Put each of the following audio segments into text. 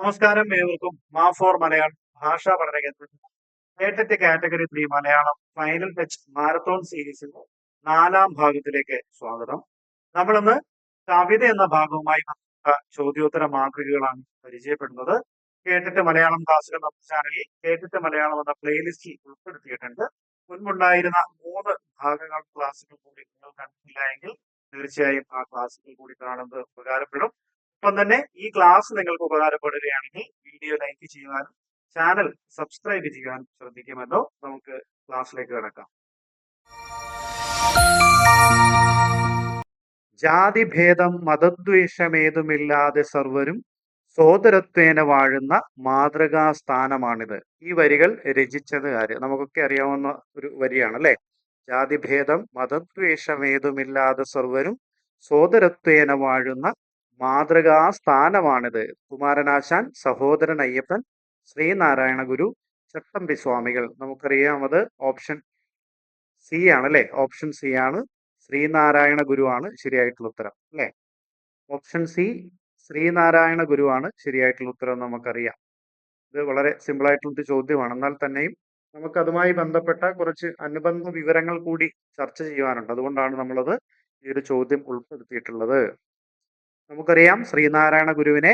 നമസ്കാരം ഏവർക്കും. മാ ഫോർ മലയാളം ഭാഷാ പഠന കേന്ദ്രം. K TET category three Malayalam final touch marathon സീരീസിന്റെ നാലാം ഭാഗത്തിലേക്ക് സ്വാഗതം. നമ്മളിന്ന് കവിത എന്ന ഭാഗവുമായി ബന്ധപ്പെട്ട ചോദ്യോത്തര മാതൃകകളാണ് പരിചയപ്പെടുന്നത്. കേട്ടിട്ട് മലയാളം ക്ലാസ്സുകൾ നമ്മുടെ ചാനലിൽ കേട്ടിട്ട് മലയാളം എന്ന പ്ലേലിസ്റ്റിൽ ഉൾപ്പെടുത്തിയിട്ടുണ്ട്. മുൻപുണ്ടായിരുന്ന മൂന്ന് ഭാഗങ്ങൾ ക്ലാസ്സുകൾ കൂടി നിങ്ങൾ കണ്ടിട്ടില്ല എങ്കിൽ തീർച്ചയായും ആ ക്ലാസ്സുകൾ കൂടി കാണുന്നത് ഉപകാരപ്പെടും. ഒപ്പം തന്നെ ഈ ക്ലാസ് നിങ്ങൾക്ക് ഉപകാരപ്പെടുകയാണെങ്കിൽ വീഡിയോ ലൈക്ക് ചെയ്യുവാനും ചാനൽ സബ്സ്ക്രൈബ് ചെയ്യാനും ശ്രദ്ധിക്കുമല്ലോ. നമുക്ക് ക്ലാസ്സിലേക്ക് കിടക്കാം. ജാതിഭേദം മതദ്വേഷമേതുമില്ലാതെ സർവരും സോദരത്വേന വാഴുന്ന മാതൃകാ സ്ഥാനമാണിത്. ഈ വരികൾ രചിച്ചത് ആര്? നമുക്കൊക്കെ അറിയാവുന്ന ഒരു വരിയാണ് അല്ലെ? ജാതിഭേദം മതദ്വേഷമേതുമില്ലാതെ സർവരും സോദരത്വേന വാഴുന്ന മാതൃകാ സ്ഥാനമാണിത് കുമാരനാശാൻ സഹോദരൻ അയ്യപ്പൻ ശ്രീനാരായണ ഗുരു ചട്ടമ്പി സ്വാമികൾ. നമുക്കറിയാം അത് ഓപ്ഷൻ സി ആണ് അല്ലെ? ഓപ്ഷൻ സി ആണ് ശ്രീനാരായണ ഗുരു ആണ് ശരിയായിട്ടുള്ള ഉത്തരം അല്ലെ? ഓപ്ഷൻ സി ശ്രീനാരായണ ഗുരു ആണ് ശരിയായിട്ടുള്ള ഉത്തരം നമുക്കറിയാം. ഇത് വളരെ സിമ്പിൾ ആയിട്ടുള്ള ചോദ്യമാണ്. എന്നാൽ തന്നെയും നമുക്ക് അതുമായി ബന്ധപ്പെട്ട കുറച്ച് അനുബന്ധ വിവരങ്ങൾ കൂടി ചർച്ച ചെയ്യുവാനുണ്ട്. അതുകൊണ്ടാണ് നമ്മളത് ഈ ഒരു ചോദ്യം ഉൾപ്പെടുത്തിയിട്ടുള്ളത്. നമുക്കറിയാം ശ്രീനാരായണ ഗുരുവിനെ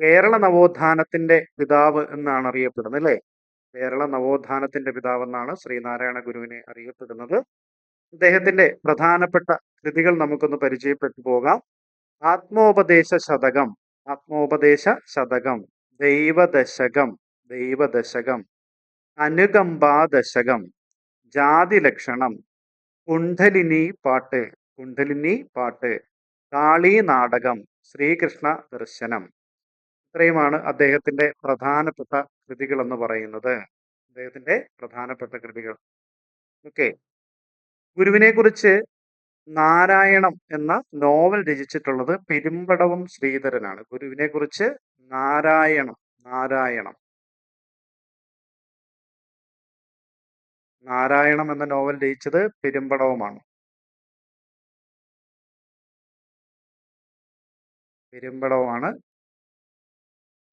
കേരള നവോത്ഥാനത്തിന്റെ പിതാവ് എന്നാണ് അറിയപ്പെടുന്നത് അല്ലേ? കേരള നവോത്ഥാനത്തിന്റെ പിതാവ് എന്നാണ് ശ്രീനാരായണ ഗുരുവിനെ അറിയപ്പെടുന്നത്. അദ്ദേഹത്തിന്റെ പ്രധാനപ്പെട്ട കൃതികൾ നമുക്കൊന്ന് പരിചയപ്പെട്ടു പോകാം. ആത്മോപദേശ ശതകം ആത്മോപദേശ ശതകം ദൈവദശകം ദൈവദശകം അനുകമ്പാദശകം ജാതിലക്ഷണം കുണ്ഡലിനി പാട്ട് കുണ്ഡലിനി പാട്ട്. കാളി നാടകം ശ്രീകൃഷ്ണ ദർശനം. ഇത്രയുമാണ് അദ്ദേഹത്തിന്റെ പ്രധാനപ്പെട്ട കൃതികൾ എന്ന് പറയുന്നത്. അദ്ദേഹത്തിന്റെ പ്രധാനപ്പെട്ട കൃതികൾ. ഓക്കെ. ഗുരുവിനെ കുറിച്ച് നാരായണം എന്ന നോവൽ രചിച്ചിട്ടുള്ളത് പെരുമ്പടവും ശ്രീധരനാണ്. ഗുരുവിനെ കുറിച്ച് നാരായണം നാരായണം. നാരായണം എന്ന നോവൽ രചിച്ചത് പെരുമ്പടവമാണ്. പെരുമ്പടവമാണ്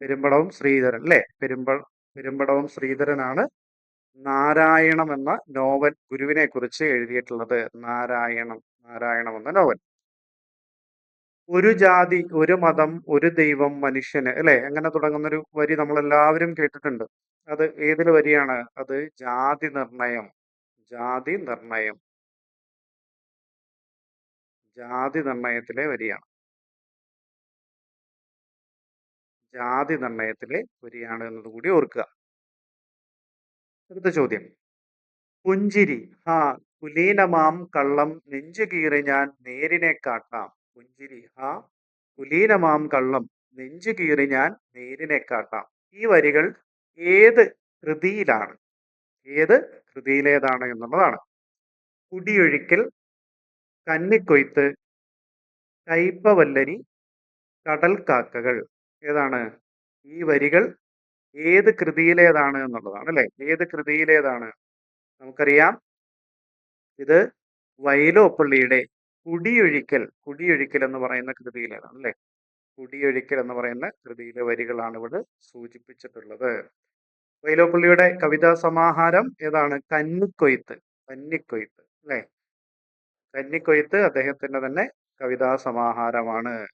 പെരുമ്പടവും ശ്രീധരൻ അല്ലെ? പെരുമ്പ പെരുമ്പടവും ശ്രീധരനാണ് നാരായണം എന്ന നോവൽ ഗുരുവിനെ കുറിച്ച് എഴുതിയിട്ടുള്ളത്. നാരായണം നാരായണം എന്ന നോവൽ. ഒരു ജാതി ഒരു മതം ഒരു ദൈവം മനുഷ്യന് അല്ലെ? അങ്ങനെ തുടങ്ങുന്ന ഒരു വരി നമ്മൾ എല്ലാവരും കേട്ടിട്ടുണ്ട്. അത് ഏതിൽ വരിയാണ്? അത് ജാതി നിർണയം ജാതി നിർണയം. ജാതി നിർണയത്തിലെ വരിയാണ്. ജാതി നിർണയത്തിലെ വരിയാണ് എന്നത് കൂടി ഓർക്കുക. അടുത്ത ചോദ്യം. പുഞ്ചിരി ഹാ കുലീനമാം കള്ളം നെഞ്ചു കീറി ഞാൻ നേരിനെ കാട്ടാം. പുഞ്ചിരി ഹാ കുലീനമാം കള്ളം നെഞ്ചു കീറി ഞാൻ നേരിനെ കാട്ടാം. ഈ വരികൾ ഏത് കൃതിയിലാണ്? ഏത് കൃതിയിലേതാണ് എന്നുള്ളതാണ്. കുടിയൊഴിക്കൽ കന്നിക്കൊയ്ത്ത് കയ്പവല്ലരി കടൽക്കാക്കകൾ. ഏതാണ്? ഈ വരികൾ ഏത് കൃതിയിലേതാണ് എന്നുള്ളതാണ് അല്ലെ? ഏത് കൃതിയിലേതാണ്? നമുക്കറിയാം. ഇത് വൈലോപ്പള്ളിയുടെ കുടിയൊഴിക്കൽ കുടിയൊഴിക്കൽ എന്ന് പറയുന്ന കൃതിയിലേതാണ് അല്ലെ? കുടിയൊഴിക്കൽ എന്ന് പറയുന്ന കൃതിയിലെ വരികളാണ് ഇവിടെ സൂചിപ്പിച്ചിട്ടുള്ളത്. വൈലോപ്പള്ളിയുടെ കവിതാ സമാഹാരം ഏതാണ്? കന്നിക്കൊയ്ത്ത് കന്നിക്കൊയ്ത്ത് അല്ലെ? കന്നിക്കൊയ്ത്ത് അദ്ദേഹത്തിന്റെ തന്നെ കവിതാ സമാഹാരമാണ്.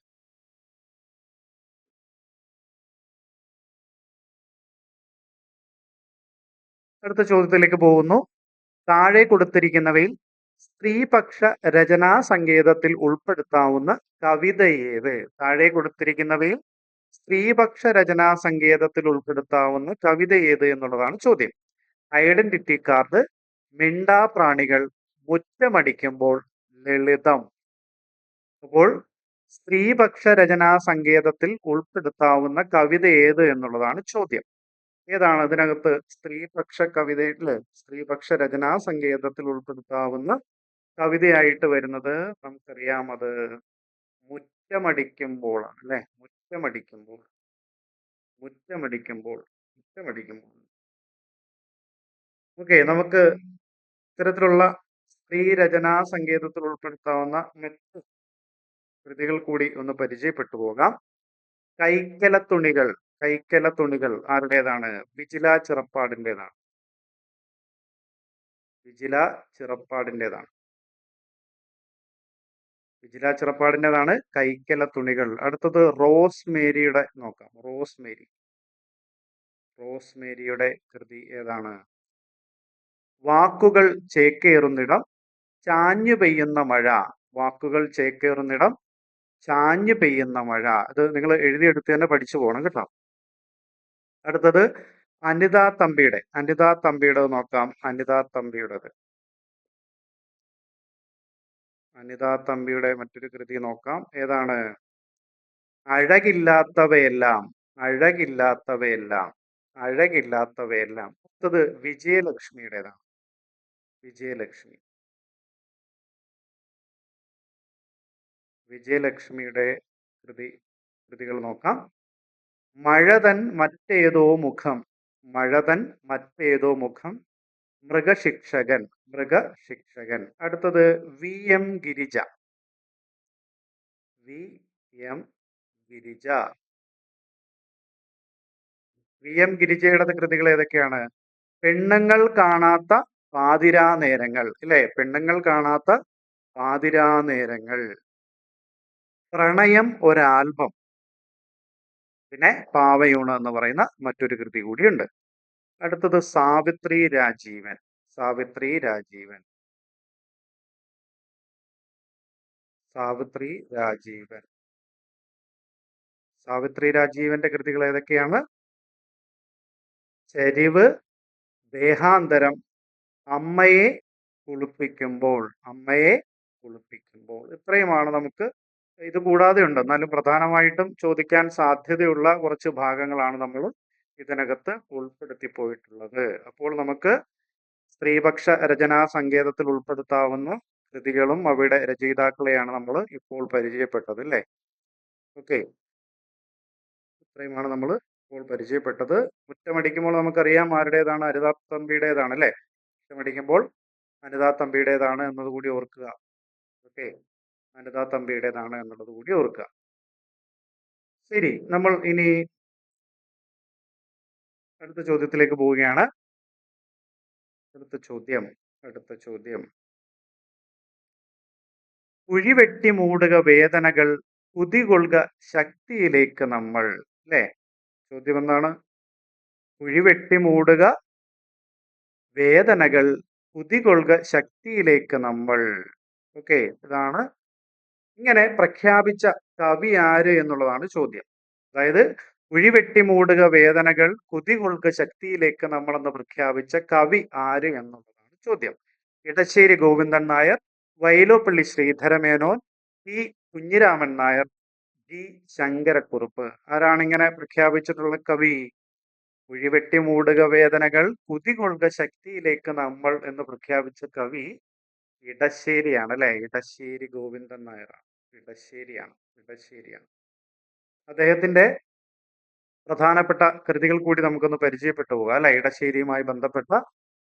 അടുത്ത ചോദ്യത്തിലേക്ക് പോകുന്നു. താഴെ കൊടുത്തിരിക്കുന്നവയിൽ സ്ത്രീപക്ഷ രചനാ സങ്കേതത്തിൽ ഉൾപ്പെടുത്താവുന്ന കവിത ഏത് താഴെ കൊടുത്തിരിക്കുന്നവയിൽ സ്ത്രീപക്ഷ രചനാ സങ്കേതത്തിൽ ഉൾപ്പെടുത്താവുന്ന കവിത ഏത് എന്നുള്ളതാണ് ചോദ്യം. ഐഡന്റിറ്റി കാർഡ് മിണ്ടാ പ്രാണികൾ മുറ്റമടിക്കുമ്പോൾ ലളിതം. അപ്പോൾ സ്ത്രീപക്ഷ രചനാ സങ്കേതത്തിൽ ഉൾപ്പെടുത്താവുന്ന കവിത ഏത് എന്നുള്ളതാണ് ചോദ്യം. ഏതാണ് അതിനകത്ത് സ്ത്രീപക്ഷ കവിതയിൽ സ്ത്രീപക്ഷ രചനാ സങ്കേതത്തിൽ ഉൾപ്പെടുത്താവുന്ന കവിതയായിട്ട് വരുന്നത് നമുക്കറിയാം അത് മുറ്റമടിക്കുമ്പോളാണ് അല്ലെ? മുറ്റമടിക്കുമ്പോൾ മുറ്റമടിക്കുമ്പോൾ മുറ്റമടിക്കുമ്പോൾ. ഓക്കെ നമുക്ക് ഇത്തരത്തിലുള്ള സ്ത്രീ രചനാ സങ്കേതത്തിൽ ഉൾപ്പെടുത്താവുന്ന മറ്റ് കൃതികൾ കൂടി ഒന്ന് പരിചയപ്പെട്ടു പോകാം. കൈക്കലത്തുണികൾ. കൈക്കല തുണികൾ ആരുടേതാണ്? വിജില ചിറപ്പാടിന്റെതാണ്. വിജില ചിറപ്പാടിന്റെതാണ്. വിജില ചിറപ്പാടിന്റെതാണ് കൈക്കല തുണികൾ. അടുത്തത് റോസ് മേരിയുടെ നോക്കാം. റോസ് മേരി റോസ് മേരിയുടെ കൃതി ഏതാണ്? വാക്കുകൾ ചേക്കേറുന്നിടം ചാഞ്ഞു പെയ്യുന്ന മഴ. വാക്കുകൾ ചേക്കേറുന്നിടം ചാഞ്ഞു പെയ്യുന്ന മഴ. അത് നിങ്ങൾ എഴുതിയെടുത്ത് തന്നെ പഠിച്ചു പോകണം കേട്ടോ. അടുത്തത് അനിത തമ്പിയുടെ. അനിത തമ്പിയുടെ നോക്കാം. അനിത തമ്പിയുടേത്. അനിത തമ്പിയുടെ മറ്റൊരു കൃതി നോക്കാം. ഏതാണ്? അഴകില്ലാത്തവയെല്ലാം അഴകില്ലാത്തവയെല്ലാം അഴകില്ലാത്തവയെല്ലാം. അടുത്തത് വിജയലക്ഷ്മിയുടേതാണ്. വിജയലക്ഷ്മി. വിജയലക്ഷ്മിയുടെ കൃതി കൃതികൾ നോക്കാം. മഴതൻ മറ്റേതോ മുഖം മഴതൻ മറ്റേതോ മുഖം മൃഗശിക്ഷകൻ മൃഗശിക്ഷകൻ. അടുത്തത് V M Girija. V M Girija. V M ഗിരിജയുടെ കൃതികൾ ഏതൊക്കെയാണ്? പെണ്ണുങ്ങൾ കാണാത്ത പാതിരാ നേരങ്ങൾ. ഇല്ലേ? പെണ്ണുങ്ങൾ കാണാത്ത പാതിരാ നേരങ്ങൾ. പ്രണയം ഒരാൽബം. പിന്നെ പാവയൂണ എന്ന് പറയുന്ന മറ്റൊരു കൃതി കൂടിയുണ്ട്. അടുത്തത് സാവിത്രി രാജീവൻ. സാവിത്രി രാജീവൻ. സാവിത്രി രാജീവൻ. സാവിത്രി രാജീവന്റെ കൃതികൾ ഏതൊക്കെയാണ്? ചരിവ് ദേഹാന്തരം അമ്മയെ കുളിപ്പിക്കുമ്പോൾ അമ്മയെ കുളിപ്പിക്കുമ്പോൾ. ഇത്രയുമാണ് നമുക്ക് ഇത് കൂടാതെ ഉണ്ട്. എന്നാലും പ്രധാനമായിട്ടും ചോദിക്കാൻ സാധ്യതയുള്ള കുറച്ച് ഭാഗങ്ങളാണ് നമ്മൾ ഇതിനകത്ത് ഉൾപ്പെടുത്തി പോയിട്ടുള്ളത്. അപ്പോൾ നമുക്ക് സ്ത്രീപക്ഷ രചനാ സങ്കേതത്തിൽ ഉൾപ്പെടുത്താവുന്ന കൃതികളും അവയുടെ രചയിതാക്കളെയാണ് നമ്മൾ ഇപ്പോൾ പരിചയപ്പെട്ടത് അല്ലേ? ഓക്കെ. ഇത്രയുമാണ് നമ്മൾ ഇപ്പോൾ പരിചയപ്പെട്ടത്. മുറ്റമടിക്കുമ്പോൾ നമുക്കറിയാം ആരുടേതാണ്? അനിതാ തമ്പിയുടേതാണ് അല്ലേ? മുറ്റമടിക്കുമ്പോൾ അനിതാ തമ്പിയുടേതാണ് എന്നതുകൂടി ഓർക്കുക. ഓക്കെ. അനിതാ തമ്പിയുടേതാണ് എന്നുള്ളത് കൂടി ഓർക്കുക. ശരി നമ്മൾ ഇനി അടുത്ത ചോദ്യത്തിലേക്ക് പോവുകയാണ്. അടുത്ത ചോദ്യം അടുത്ത ചോദ്യം. കുഴിവെട്ടി മൂടുക വേദനകൾ കുതികൊള്ളുക ശക്തിയിലേക്ക് നമ്മൾ അല്ലേ ചോദ്യം എന്താണ്? കുഴിവെട്ടി മൂടുക വേദനകൾ കുതികൊള്ളുക ശക്തിയിലേക്ക് നമ്മൾ. ഓക്കെ ഇതാണ് ഇങ്ങനെ പ്രഖ്യാപിച്ച കവി ആര് എന്നുള്ളതാണ് ചോദ്യം. അതായത് കുഴിവെട്ടി മൂടുക വേദനകൾ കുതികൊൾക്ക് ശക്തിയിലേക്ക് നമ്മളെന്ന് പ്രഖ്യാപിച്ച കവി ആര് എന്നുള്ളതാണ് ചോദ്യം. Edasseri Govindan Nair Vyloppilli Sreedhara Menon P Kunhiraman Nair G Sankara Kurup. ആരാണിങ്ങനെ പ്രഖ്യാപിച്ചിട്ടുള്ള കവി? കുഴിവെട്ടി മൂടുക വേദനകൾ കുതികൊൾക ശക്തിയിലേക്ക് നമ്മൾ എന്ന് പ്രഖ്യാപിച്ച കവി ഇടശ്ശേരിയാണ് അല്ലെ ഇടശ്ശേരി ഗോവിന്ദൻ നായരാണ്. ഇടശ്ശേരിയാണ്. ഇടശ്ശേരിയാണ്. അദ്ദേഹത്തിന്റെ പ്രധാനപ്പെട്ട കൃതികൾ കൂടി നമുക്കൊന്ന് പരിചയപ്പെട്ടു പോകാം അല്ലെ? ഇടശ്ശേരിയുമായി ബന്ധപ്പെട്ട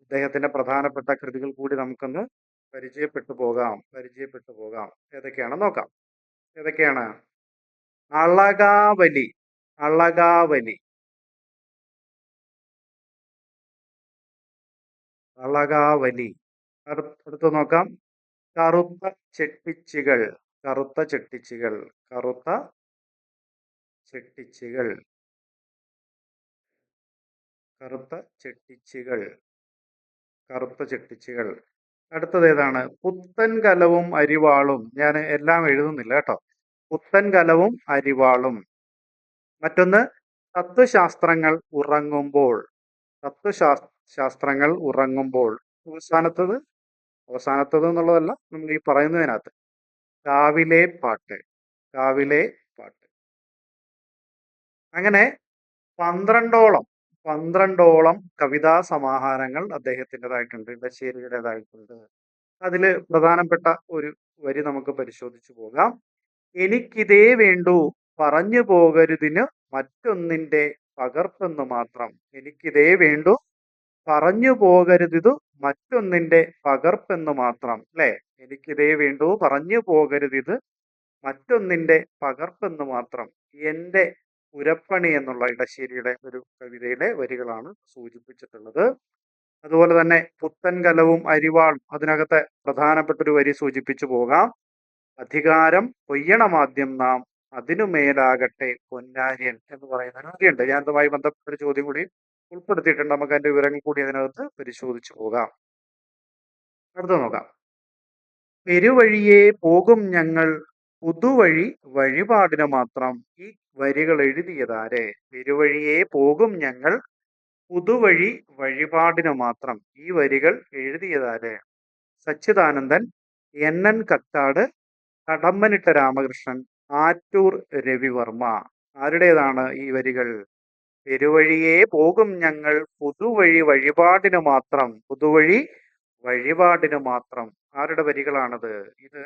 അദ്ദേഹത്തിന്റെ പ്രധാനപ്പെട്ട കൃതികൾ കൂടി നമുക്കൊന്ന് പരിചയപ്പെട്ടു പോകാം. പരിചയപ്പെട്ടു പോകാം. ഏതൊക്കെയാണ്? നോക്കാം. ഏതൊക്കെയാണ്? അളകാവലി. അളകാവലി. അളകാവലി. അടുത്ത നോക്കാം. കറുത്ത ചെട്ടിച്ചികൾ കറുത്ത ചെട്ടിച്ചികൾ കറുത്ത ചെട്ടിച്ചികൾ. കറുത്ത ചെട്ടിച്ചികൾ കറുത്ത ചെട്ടിച്ചികൾ. അടുത്തത് ഏതാണ്? പുത്തൻ കലവും അരിവാളും. ഞാൻ എല്ലാം എഴുതുന്നില്ല കേട്ടോ. പുത്തൻ കലവും അരിവാളും. മറ്റൊന്ന് തത്വശാസ്ത്രങ്ങൾ ഉറങ്ങുമ്പോൾ. തത്വശാസ്ത്രങ്ങൾ ശാസ്ത്രങ്ങൾ ഉറങ്ങുമ്പോൾ. അവസാനത്തത്? അവസാനത്തത് എന്നുള്ളതല്ല നമ്മൾ ഈ പറയുന്നതിനകത്ത്. കാവിലെ പാട്ട് കാവിലെ പാട്ട്. അങ്ങനെ പന്ത്രണ്ടോളം പന്ത്രണ്ടോളം കവിതാ സമാഹാരങ്ങൾ അദ്ദേഹത്തിന്റെതായിട്ടുണ്ട് ഇടശ്ശേരിയുടേതായിട്ടുണ്ട്. അതിൽ പ്രധാനപ്പെട്ട ഒരു വരി നമുക്ക് പരിശോധിച്ചു പോകാം. എനിക്കിതേ വേണ്ടു പറഞ്ഞു പോകരുതിന് മറ്റൊന്നിന്റെ പകർപ്പെന്ന് മാത്രം. എനിക്കിതേ വേണ്ടു പറഞ്ഞു പോകരുതിതു മറ്റൊന്നിന്റെ പകർപ്പെന്ന് മാത്രം അല്ലെ? എനിക്കിതേ വേണ്ടു പറഞ്ഞു പോകരുത് ഇത്. മറ്റൊന്നിന്റെ പകർപ്പെന്ന് മാത്രം എന്റെ ഉരപ്പണി എന്നുള്ള ഇടശ്ശേരിയുടെ ഒരു കവിതയിലെ വരികളാണ് സൂചിപ്പിച്ചിട്ടുള്ളത്. അതുപോലെ തന്നെ പുത്തൻ കലവും അരിവാളും അതിനകത്തെ പ്രധാനപ്പെട്ട ഒരു വരി സൂചിപ്പിച്ചു പോകാം. അധികാരം കൊയ്യണമാദ്യം നാം അതിനു മേലാകട്ടെ പൊന്നാര്യൻ എന്ന് പറയുന്ന ഒരു വരിയുണ്ട് ഞാൻ അതുമായി ബന്ധപ്പെട്ട ഒരു ചോദ്യം കൂടി ഉൾപ്പെടുത്തിയിട്ടുണ്ട്. നമുക്ക് അതിന്റെ വിവരങ്ങൾ കൂടി അതിനകത്ത് പരിശോധിച്ചു പോകാം. അടുത്ത നോക്കാം. പെരുവഴിയെ പോകും ഞങ്ങൾ. പുതുവഴി വഴിപാടിന് മാത്രം ഈ വരികൾ എഴുതിയതാരെ? പെരുവഴിയെ പോകും ഞങ്ങൾ. പുതുവഴി വഴിപാടിന് മാത്രം ഈ വരികൾ എഴുതിയതാരെ? സച്ചിദാനന്ദൻ എൻ. എൻ. കക്കാട് കടമ്പനിട്ട രാമകൃഷ്ണൻ ആറ്റൂർ രവിവർമ്മ. ആരുടേതാണ് ഈ വരികൾ? പെരുവഴിയെ പോകും ഞങ്ങൾ. പുതുവഴി വഴിപാടിന് മാത്രം. പുതുവഴി വഴിപാടിന് മാത്രം. ആരുടെ വരികളാണത്? ഇത്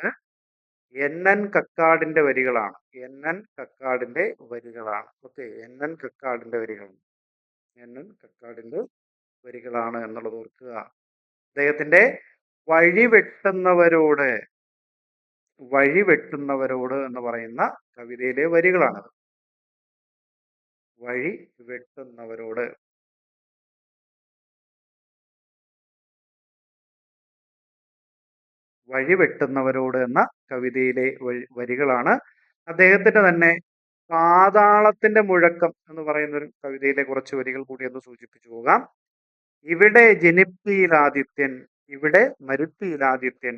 എൻ എൻ കക്കാടിന്റെ വരികളാണ്. എൻ എൻ കക്കാടിന്റെ വരികളാണ്. ഓക്കെ എൻ എൻ കക്കാടിന്റെ വരികളാണ് എൻ എൻ കക്കാടിന്റെ വരികളാണ് എന്നുള്ളത് ഓർക്കുക. അദ്ദേഹത്തിന്റെ വഴി വെട്ടുന്നവരോട് വഴി വെട്ടുന്നവരോട് എന്ന് പറയുന്ന കവിതയിലെ വരികളാണത്. വഴി വെട്ടുന്നവരോട് വഴി വെട്ടുന്നവരോട് എന്ന കവിതയിലെ വരികളാണ്. അദ്ദേഹത്തിന്റെ തന്നെ പാതാളത്തിന്റെ മുഴക്കം എന്ന് പറയുന്ന ഒരു കവിതയിലെ കുറച്ച് വരികൾ കൂടി ഒന്ന് സൂചിപ്പിച്ചു പോകാം. ഇവിടെ ജനിപ്പിയിലാദിത്യൻ ഇവിടെ മരുത്തിയിലാദിത്യൻ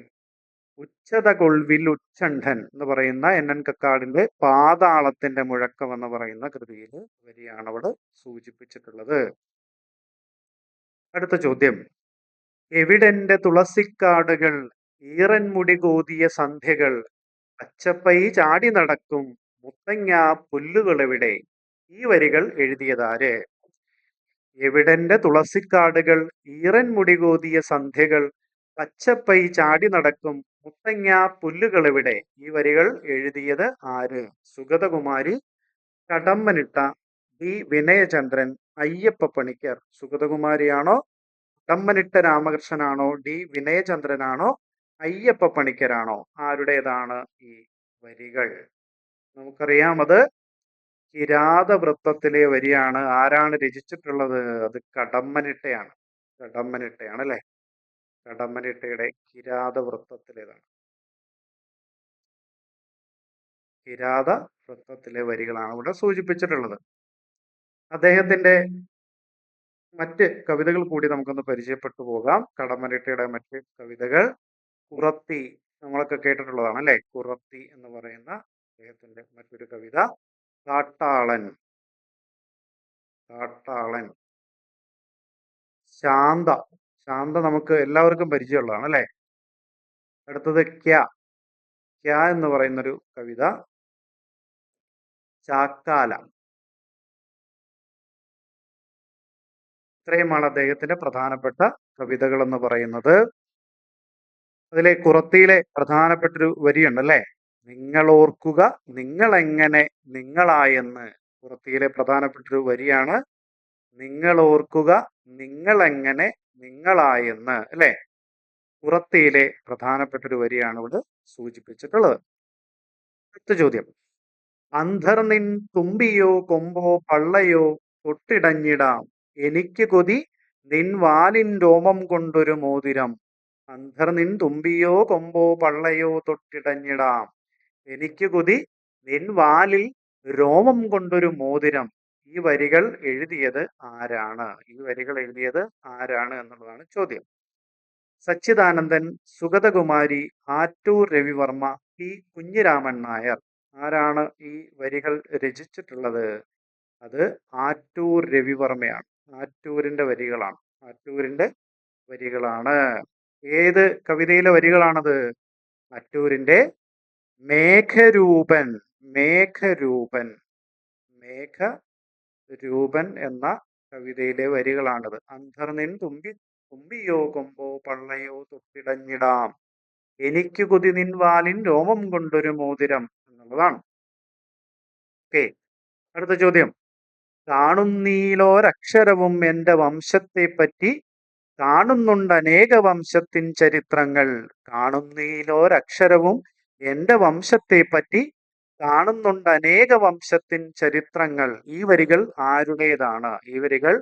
ഉച്ചത കൊൾവിൽ ഉച്ചണ്ഠൻ എന്ന് പറയുന്ന എൻ എൻ കക്കാടിന്റെ പാതാളത്തിന്റെ മുഴക്കം എന്ന് പറയുന്ന കൃതിയിൽ വരിയാണ് അവിടെ സൂചിപ്പിച്ചിട്ടുള്ളത്. അടുത്ത ചോദ്യം. എവിടെന്റെ തുളസിക്കാടുകൾ ഈറൻമുടി കോതിയ സന്ധ്യകൾ പച്ചപ്പൈ ചാടി നടക്കും മുത്തങ്ങ പുല്ലുകളെവിടെ? ഈ വരികൾ എഴുതിയതാര്? എവിടെന്റെ തുളസിക്കാടുകൾ ഈറൻമുടി കോതിയ സന്ധ്യകൾ പച്ചപ്പൈ ചാടി നടക്കും മുത്തങ്ങ പുല്ലുകളെവിടെ? ഈ വരികൾ എഴുതിയത് ആര്? സുഗതകുമാരി കടമ്മനിട്ട ബി. വിനയചന്ദ്രൻ അയ്യപ്പ പണിക്കർ. സുഗതകുമാരിയാണോ? കടമ്മനിട്ട രാമകൃഷ്ണനാണോ? ഡി. വിനയചന്ദ്രനാണോ? അയ്യപ്പ പണിക്കരാണോ? ആരുടേതാണ് ഈ വരികൾ? നമുക്കറിയാം അത് കിരാതവൃത്തത്തിലെ വരിയാണ്. ആരാണ് രചിച്ചിട്ടുള്ളത്? അത് കടമ്മനിട്ടയാണ്. കടമ്മനിട്ടയാണ് അല്ലെ കടമ്മനിട്ടയുടെ കിരാതവൃത്തത്തിലേതാണ്. കിരാത വൃത്തത്തിലെ വരികളാണ് ഇവിടെ സൂചിപ്പിച്ചിട്ടുള്ളത്. അദ്ദേഹത്തിന്റെ മറ്റ് കവിതകൾ കൂടി നമുക്കൊന്ന് പരിചയപ്പെട്ടു പോകാം. കടമ്മനിട്ടയുടെ മറ്റ് കവിതകൾ കുറത്തി നമ്മളൊക്കെ കേട്ടിട്ടുള്ളതാണ് അല്ലെ? കുറത്തി എന്ന് പറയുന്ന അദ്ദേഹത്തിന്റെ മറ്റൊരു കവിത. കാട്ടാളൻ. കാട്ടാളൻ. ശാന്ത. ശാന്ത നമുക്ക് എല്ലാവർക്കും പരിചയമുള്ളതാണ് അല്ലേ? അടുത്തത് ക്യ. ക്യ എന്ന് പറയുന്നൊരു കവിത. ചാക്കാല ഇത്രയുമാണ് അദ്ദേഹത്തിന്റെ പ്രധാനപ്പെട്ട കവിതകൾ എന്ന് പറയുന്നത്. അതിലെ കുറത്തിയിലെ പ്രധാനപ്പെട്ടൊരു വരിയുണ്ട് അല്ലേ നിങ്ങൾ ഓർക്കുക നിങ്ങൾ എങ്ങനെ നിങ്ങളായെന്ന് കുറത്തിയിലെ പ്രധാനപ്പെട്ടൊരു വരിയാണ്. നിങ്ങൾ ഓർക്കുക നിങ്ങൾ എങ്ങനെ നിങ്ങളായെന്ന് അല്ലെ? പ്രധാനപ്പെട്ട ഒരു വരിയാണ് ഇവിടെ സൂചിപ്പിച്ചിട്ടുള്ളത്. അടുത്ത ചോദ്യം. അന്ധർ നിൻ തുമ്പിയോ കൊമ്പോ പള്ളയോ തൊട്ടിടഞ്ഞിടാം. എനിക്ക് കൊതി നിൻ വാലിൻ രോമം കൊണ്ടൊരു മോതിരം. അന്ധർ നിൻ തുമ്പിയോ കൊമ്പോ പള്ളയോ തൊട്ടിടഞ്ഞിടാം. എനിക്ക് കൊതി നിൻ വാലിൽ രോമം കൊണ്ടൊരു മോതിരം. ഈ വരികൾ എഴുതിയത് ആരാണ്? ഈ വരികൾ എഴുതിയത് ആരാണ് എന്നുള്ളതാണ് ചോദ്യം. സച്ചിദാനന്ദൻ സുഗതകുമാരി ആറ്റൂർ രവിവർമ്മ പി കുഞ്ഞിരാമൻ നായർ ആരാണ് ഈ വരികൾ രചിച്ചിട്ടുള്ളത്? അത് ആറ്റൂർ രവിവർമ്മയാണ്. ആറ്റൂരിന്റെ വരികളാണ്. ആറ്റൂരിന്റെ വരികളാണ്. ഏത് കവിതയിലെ വരികളാണത്? ആറ്റൂരിന്റെ മേഘരൂപൻ മേഘരൂപൻ മേഘ രൂപൻ എന്ന കവിതയിലെ വരികളാണത്. അന്ധർനിൻ തുമ്പി തുമ്പിയോ കൊമ്പോ പള്ളയോ തൊട്ടിടഞ്ഞിടാം. എനിക്ക് കുതിനിൻ വാലിൻ രോമം കൊണ്ടൊരു മോതിരം എന്നുള്ളതാണ്. ഓക്കെ അടുത്ത ചോദ്യം. കാണുന്നീലോരക്ഷരവും എന്റെ വംശത്തെ പറ്റി കാണുന്നുണ്ട് അനേക വംശത്തിൻ ചരിത്രങ്ങൾ. കാണുന്നീലോരക്ഷരവും എന്റെ വംശത്തെ പറ്റി കാണുന്നുണ്ട് അനേക വംശത്തിൻ ചരിത്രങ്ങൾ. ഈ വരികൾ ആരുടേതാണ്? ഈ വരികൾ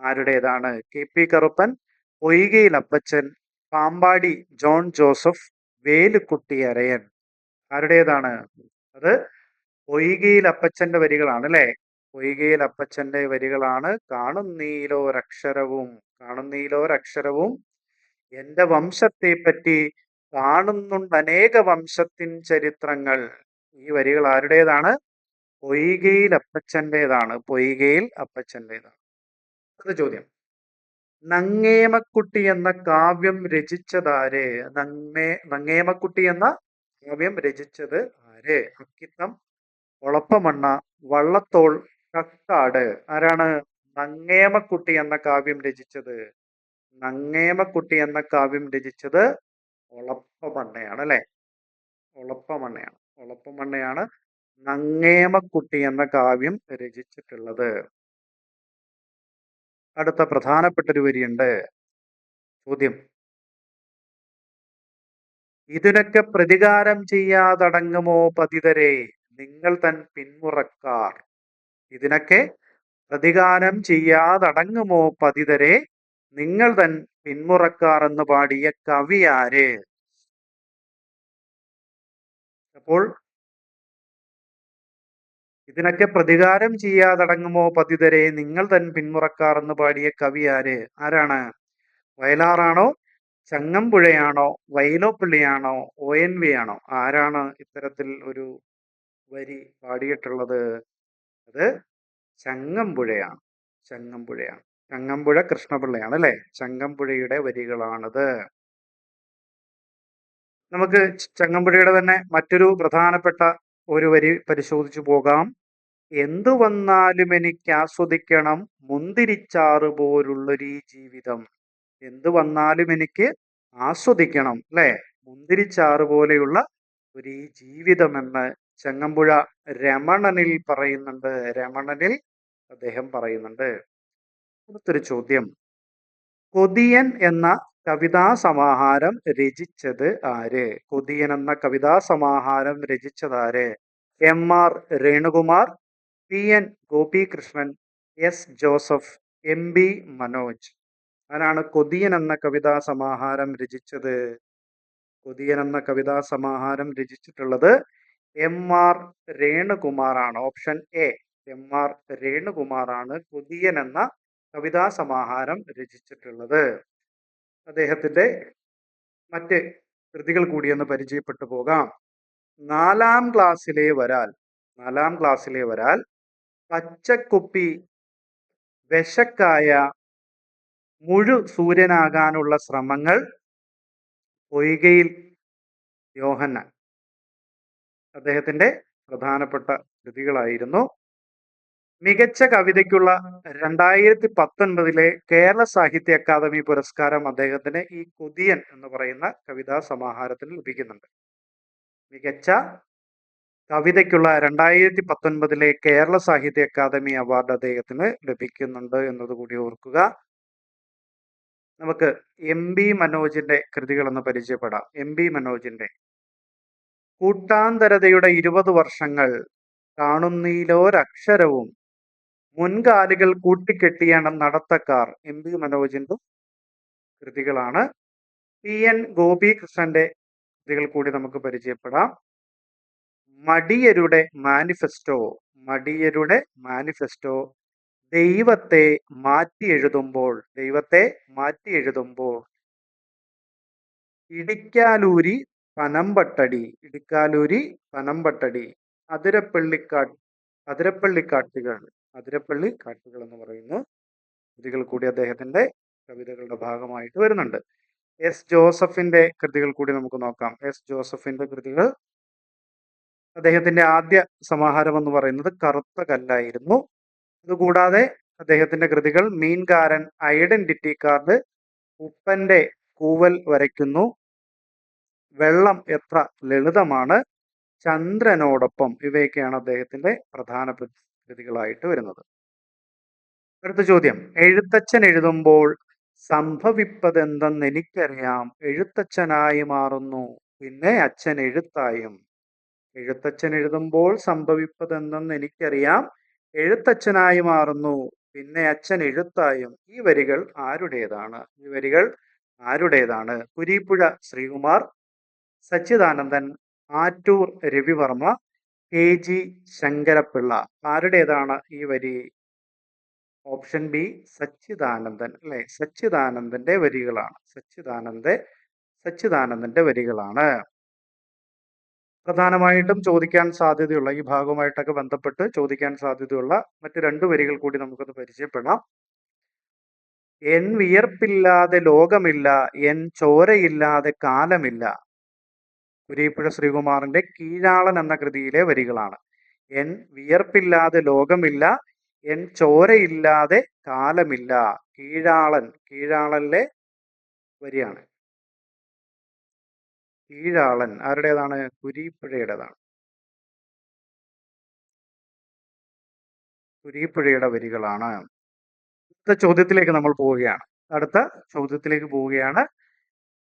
ആരുടേതാണ്? K P Karuppan Poykayil Appachan Pampady John Joseph Velukutty Arayan. ആരുടേതാണ്? അത് പൊയ്കയിൽ അപ്പച്ചന്റെ വരികളാണ് അല്ലെ? പൊയ്കയിൽ അപ്പച്ചന്റെ വരികളാണ്. കാണുന്നീലോരക്ഷരവും കാണുന്നീലോരക്ഷരവും വംശത്തെ പറ്റി കാണുന്നുണ്ട് അനേക വംശത്തിൻ ചരിത്രങ്ങൾ. ഈ വരികൾ ആരുടേതാണ്? പൊയ്കയിൽ അപ്പച്ചന്റെതാണ്. പൊയ്കയിൽ അപ്പച്ചന്റെതാണ്. അടുത്ത ചോദ്യം. നങ്ങേമക്കുട്ടി എന്ന കാവ്യം രചിച്ചതാര്? നങ്ങേ നങ്ങേമക്കുട്ടി എന്ന കാവ്യം രചിച്ചത് ആര്? അക്കിത്തം ഒളപ്പമണ്ണ വള്ളത്തോൾ കക്കാട്. ആരാണ് നങ്ങേമക്കുട്ടി എന്ന കാവ്യം രചിച്ചത്? നങ്ങേമക്കുട്ടി എന്ന കാവ്യം രചിച്ചത് ഒളപ്പമണ്ണയാണ് അല്ലെ? ഒളപ്പമണ്ണയാണ്. ഒളപ്പമണ്ണയാണ് നങ്ങേമക്കുട്ടി എന്ന കാവ്യം രചിച്ചിട്ടുള്ളത്. അടുത്ത പ്രധാനപ്പെട്ടൊരു വരിയുണ്ട്. ചോദ്യം. ഇതിനൊക്കെ പ്രതികാരം ചെയ്യാതടങ്ങുമോ പതിതരെ? നിങ്ങൾ തൻ പിന്മുറക്കാർ ഇതിനൊക്കെ പ്രതികാരം ചെയ്യാതടങ്ങുമോ പതിതരെ? നിങ്ങൾ തൻ പിന്മുറക്കാർ എന്ന് പാടിയ കവി ആര് അപ്പോൾ ഇതിനൊക്കെ പ്രതികാരം ചെയ്യാതടങ്ങുമോ പതിതരെ? നിങ്ങൾ തൻ പിന്മുറക്കാർ എന്ന് പാടിയ കവി ആര്? ആരാണ്? വയലാറാണോ? ചങ്ങമ്പുഴയാണോ? വൈലോപ്പിള്ളിയാണോ ഒ എൻ വി ആണോ ആരാണ് ഇത്തരത്തിൽ ഒരു വരി പാടിയിട്ടുള്ളത്? അത് ചങ്ങമ്പുഴയാണ്. ചങ്ങമ്പുഴയാണ്. ചങ്ങമ്പുഴ കൃഷ്ണപിള്ളയാണ് അല്ലെ? ചങ്ങമ്പുഴയുടെ വരികളാണത്. നമുക്ക് ചങ്ങമ്പുഴയുടെ തന്നെ മറ്റൊരു പ്രധാനപ്പെട്ട ഒരു വരി പരിശോധിച്ചു പോകാം. എന്തു വന്നാലും എനിക്ക് ആസ്വദിക്കണം മുന്തിരിച്ചാറ് പോലുള്ളൊരു ജീവിതം. എന്തു വന്നാലും എനിക്ക് ആസ്വദിക്കണം അല്ലെ? മുന്തിരിച്ചാറ് പോലെയുള്ള ഒരു ജീവിതം എന്ന് ചങ്ങമ്പുഴ രമണനിൽ പറയുന്നുണ്ട്. രമണനിൽ അദ്ദേഹം പറയുന്നുണ്ട്. അടുത്തൊരു ചോദ്യം. കൊതിയൻ എന്ന കവിതാ സമാഹാരം രചിച്ചത് ആര്? കൊതിയൻ എന്ന കവിതാ സമാഹാരം രചിച്ചത് ആര്? M R Renukumar P N Gopikrishnan S Joseph M B Manoj. ആരാണ് കൊതിയൻ എന്ന കവിതാ സമാഹാരം രചിച്ചത്? കൊതിയൻ എന്ന കവിതാ സമാഹാരം രചിച്ചിട്ടുള്ളത് എം ആർ രേണുകുമാർ ആണ് option A M R Renukumar ആണ് കൊതിയൻ എന്ന കവിതാ സമാഹാരം രചിച്ചിട്ടുള്ളത്. അദ്ദേഹത്തിന്റെ മറ്റ് കൃതികൾ കൂടി ഒന്ന് പരിചയപ്പെട്ടു പോകാം. നാലാം ക്ലാസ്സിലെ വരാൽ നാലാം ക്ലാസ്സിലെ വരാൽ പച്ചക്കുപ്പി വിശക്കായ മുഴു സൂര്യനാകാനുള്ള ശ്രമങ്ങൾ പൊയ്കയിൽ യോഹന്ന അദ്ദേഹത്തിന്റെ പ്രധാനപ്പെട്ട കൃതികളായിരുന്നു മികച്ച കവിതയ്ക്കുള്ള രണ്ടായിരത്തി പത്തൊൻപതിലെ കേരള സാഹിത്യ അക്കാദമി പുരസ്കാരം അദ്ദേഹത്തിന് ഈ കൊതിയൻ എന്ന് പറയുന്ന കവിതാ സമാഹാരത്തിന് ലഭിക്കുന്നുണ്ട്. മികച്ച കവിതയ്ക്കുള്ള രണ്ടായിരത്തി പത്തൊൻപതിലെ കേരള സാഹിത്യ അക്കാദമി അവാർഡ് അദ്ദേഹത്തിന് ലഭിക്കുന്നുണ്ട് എന്നതുകൂടി ഓർക്കുക. നമുക്ക് എം ബി മനോജിന്റെ കൃതികളൊന്ന് പരിചയപ്പെടാം. എം ബി മനോജിന്റെ കൂട്ടാന്തരതയുടെ ഇരുപത് വർഷങ്ങൾ കാണുന്നീലോരക്ഷരവും മുൻകാലുകൾ കൂട്ടിക്കെട്ടിയാണ് നടത്തക്കാർ. എം പി മനോജിന്റെ കൃതികളാണ്. പി എൻ ഗോപികൃഷ്ണന്റെ കൃതികൾ കൂടി നമുക്ക് പരിചയപ്പെടാം. മടിയരുടെ മാനിഫെസ്റ്റോ മടിയരുടെ മാനിഫെസ്റ്റോ ദൈവത്തെ മാറ്റി എഴുതുമ്പോൾ ദൈവത്തെ മാറ്റി എഴുതുമ്പോൾ ഇടിക്കാലൂരി പനമ്പട്ടടി ഇടിക്കാലൂരി പനമ്പട്ടടി. അതിരപ്പള്ളിക്കാട്ട് അതിരപ്പള്ളിക്കാട്ടുകൾ. അതിരപ്പള്ളി കാട്ടുകൾ എന്ന് പറയുന്ന കൃതികൾ കൂടി അദ്ദേഹത്തിന്റെ കവിതകളുടെ ഭാഗമായിട്ട് വരുന്നുണ്ട്. എസ് ജോസഫിന്റെ കൃതികൾ കൂടി നമുക്ക് നോക്കാം. എസ് ജോസഫിന്റെ കൃതികൾ അദ്ദേഹത്തിന്റെ ആദ്യ സമാഹാരം എന്ന് പറയുന്നത് കറുത്ത കല്ലായിരുന്നു. അതുകൂടാതെ അദ്ദേഹത്തിന്റെ കൃതികൾ മീൻകാരൻ ഐഡന്റിറ്റി കാർഡ് ഉപ്പന്റെ കൂവൽ വരയ്ക്കുന്നു. വെള്ളം എത്ര ലളിതമാണ്. ചന്ദ്രനോടൊപ്പം ഇവയൊക്കെയാണ് അദ്ദേഹത്തിന്റെ പ്രധാന കൃതികളായിട്ട് വരുന്നത്. അടുത്ത ചോദ്യം. എഴുത്തച്ഛൻ എഴുതുമ്പോൾ സംഭവിപ്പതെന്തെന്ന് എനിക്കറിയാം. എഴുത്തച്ഛനായി മാറുന്നു. പിന്നെ അച്ഛൻ എഴുത്തായും. എഴുത്തച്ഛൻ എഴുതുമ്പോൾ സംഭവിപ്പതെന്തെന്ന് എനിക്കറിയാം. എഴുത്തച്ഛനായി മാറുന്നു. പിന്നെ അച്ഛൻ എഴുത്തായും. ഈ വരികൾ ആരുടേതാണ്? ഈ വരികൾ ആരുടേതാണ്? കുരീപ്പുഴ ശ്രീകുമാർ സച്ചിദാനന്ദൻ ആറ്റൂർ രവിവർമ്മ കെ. ജി. ശങ്കരപ്പിള്ള. ആരുടേതാണ് ഈ വരി? Option B Sachidanandan. അല്ലെ? സച്ചിദാനന്ദന്റെ വരികളാണ്. സച്ചിദാനന്ദ സച്ചിദാനന്ദന്റെ വരികളാണ്. പ്രധാനമായിട്ടും ചോദിക്കാൻ സാധ്യതയുള്ള ഈ ഭാഗവുമായിട്ടൊക്കെ ബന്ധപ്പെട്ട് ചോദിക്കാൻ സാധ്യതയുള്ള മറ്റു രണ്ട് വരികൾ കൂടി നമുക്കൊന്ന് പരിചയപ്പെടാം. എൻ വിയർപ്പില്ലാതെ ലോകമില്ല എൻ ചോരയില്ലാതെ കാലമില്ല. കുരീപ്പുഴ ശ്രീകുമാറിന്റെ കീഴാളൻ എന്ന കൃതിയിലെ വരികളാണ്. എൻ വിയർപ്പില്ലാതെ ലോകമില്ല എൻ ചോരയില്ലാതെ കാലമില്ല. കീഴാളൻ കീഴാളനിലെ വരിയാണ്. കീഴാളൻ ആരുടേതാണ്? കുരീപ്പുഴയുടേതാണ് കുരീപ്പുഴയുടെ വരികളാണ്. അടുത്ത ചോദ്യത്തിലേക്ക് നമ്മൾ പോവുകയാണ്. അടുത്ത ചോദ്യത്തിലേക്ക് പോവുകയാണ്.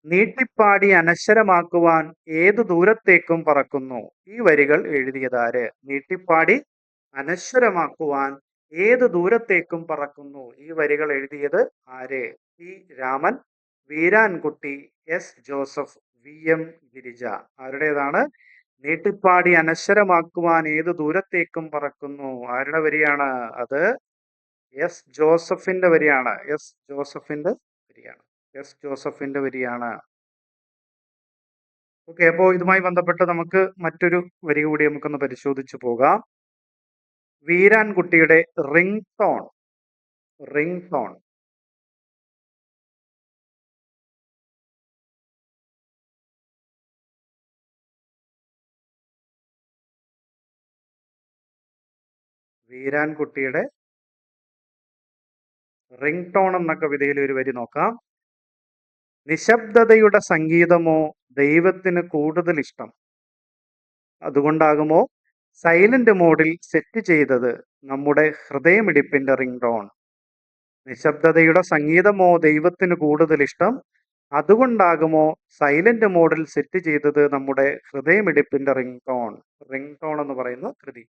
നീട്ടിപ്പാടി അനശ്വരമാക്കുവാൻ ഏതു ദൂരത്തേക്കും പറക്കുന്നു? ഈ വരികൾ എഴുതിയതാര്? നീട്ടിപ്പാടി അനശ്വരമാക്കുവാൻ ഏതു ദൂരത്തേക്കും പറക്കുന്നു? ഈ വരികൾ എഴുതിയത് ആര്? P. Raman Veerankutty S. Joseph V. M. Girija. ആരുടേതാണ്? നീട്ടിപ്പാടി അനശ്വരമാക്കുവാൻ ഏത് ദൂരത്തേക്കും പറക്കുന്നു? ആരുടെ വരിയാണ് അത്? എസ്. ജോസഫിന്റെ വരിയാണ്. എസ്. ജോസഫിന്റെ വരിയാണ്. എസ് ജോസഫിന്റെ വരിയാണ്. ഓക്കെ അപ്പോൾ ഇതുമായി ബന്ധപ്പെട്ട് നമുക്ക് മറ്റൊരു വരി കൂടി നമുക്കൊന്ന് പരിശോധിച്ചു പോകാം. വീരാൻകുട്ടിയുടെ റിംഗ് ടോൺ റിംഗ് ടോൺ വീരാൻകുട്ടിയുടെ റിംഗ് ടോൺ എന്ന കവിതയിൽ ഒരു വരി നോക്കാം. നിശബ്ദതയുടെ സംഗീതമോ ദൈവത്തിന് കൂടുതൽ ഇഷ്ടം? അതുകൊണ്ടാകുമോ സൈലന്റ് മോഡിൽ സെറ്റ് ചെയ്തത് നമ്മുടെ ഹൃദയമിടിപ്പിന്റെ റിംഗ് ടോൺ നിശബ്ദതയുടെ സംഗീതമോ ദൈവത്തിന് കൂടുതൽ ഇഷ്ടം? അതുകൊണ്ടാകുമോ സൈലന്റ് മോഡിൽ സെറ്റ് ചെയ്തത് നമ്മുടെ ഹൃദയമിടിപ്പിന്റെ റിംഗ് ടോൺ റിംഗ് ടോൺ എന്ന് പറയുന്ന കൃതി.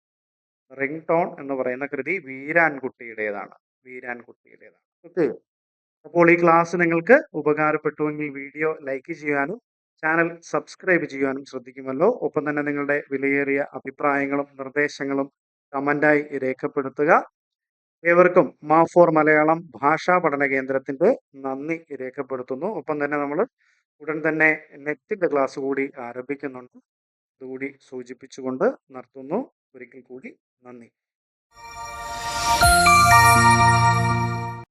റിംഗ് ടോൺ എന്ന് പറയുന്ന കൃതി വീരാൻകുട്ടിയുടേതാണ്. വീരാൻകുട്ടിയുടേതാണ്. ഓക്കെ. അപ്പോൾ ഈ ക്ലാസ് നിങ്ങൾക്ക് ഉപകാരപ്പെട്ടുവെങ്കിൽ വീഡിയോ ലൈക്ക് ചെയ്യാനും ചാനൽ സബ്സ്ക്രൈബ് ചെയ്യാനും ശ്രദ്ധിക്കുമല്ലോ. ഒപ്പം തന്നെ നിങ്ങളുടെ വിലയേറിയ അഭിപ്രായങ്ങളും നിർദ്ദേശങ്ങളും കമന്റായി രേഖപ്പെടുത്തുക. ഏവർക്കും മാ ഫോർ മലയാളം ഭാഷാ പഠന കേന്ദ്രത്തിന്റെ നന്ദി രേഖപ്പെടുത്തുന്നു. ഒപ്പം തന്നെ നമ്മൾ ഉടൻ തന്നെ നെറ്റിന്റെ ക്ലാസ് കൂടി ആരംഭിക്കുന്നുണ്ട്. അതുകൂടി സൂചിപ്പിച്ചുകൊണ്ട് നിർത്തുന്നു. ഒരിക്കൽ കൂടി നന്ദി.